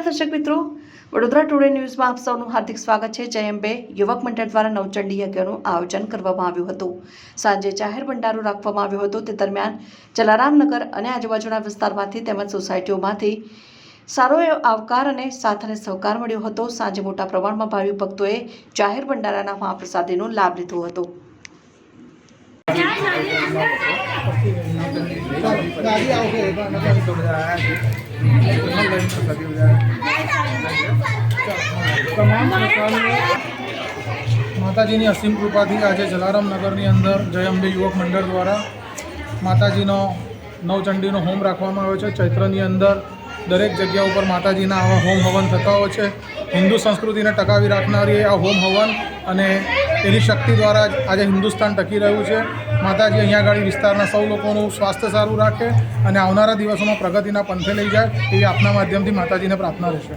દર્શક મિત્રો. વડોદરા ટુડે ન્યૂઝમાં આપ સૌનું હાર્દિક સ્વાગત છે. જય અંબે. યુવક મંડળ દ્વારા નવચંડી યજ્ઞનું આયોજન કરવામાં આવ્યું હતું. સાંજે જાહેર ભંડારો રાખવામાં આવ્યો હતો. તે દરમિયાન જલારામનગર અને આજુબાજુના વિસ્તારમાંથી તેમજ સોસાયટીઓમાંથી સારો એવો આવકાર અને સાથ અને સહકાર મળ્યો હતો. સાંજે મોટા પ્રમાણમાં ભાવિ ભક્તોએ જાહેર ભંડારાના મહાપ્રસાદીનો લાભ લીધો હતો. પ્રકારની માતાજીની અસીમ કૃપાથી આજે જલારામ નગરની અંદર જય અંબે યુવક મંડળ દ્વારા માતાજીનો નવચંડીનો હોમ રાખવામાં આવ્યો છે. ચૈત્રની અંદર દરેક જગ્યા ઉપર માતાજીના આવા હોમ હવન થતા હોય છે. હિન્દુ સંસ્કૃતિને ટકાવી રાખનારી આ હોમ હવન અને એની શક્તિ દ્વારા આજે હિન્દુસ્તાન ટકી રહ્યું છે. માતાજી અહીંયા આગળ વિસ્તારના સૌ લોકોનું સ્વાસ્થ્ય સારું રાખે અને આવનારા દિવસોમાં પ્રગતિના પંથે લઈ જાય એવી આપના માધ્યમથી માતાજીને પ્રાર્થના રહેશે.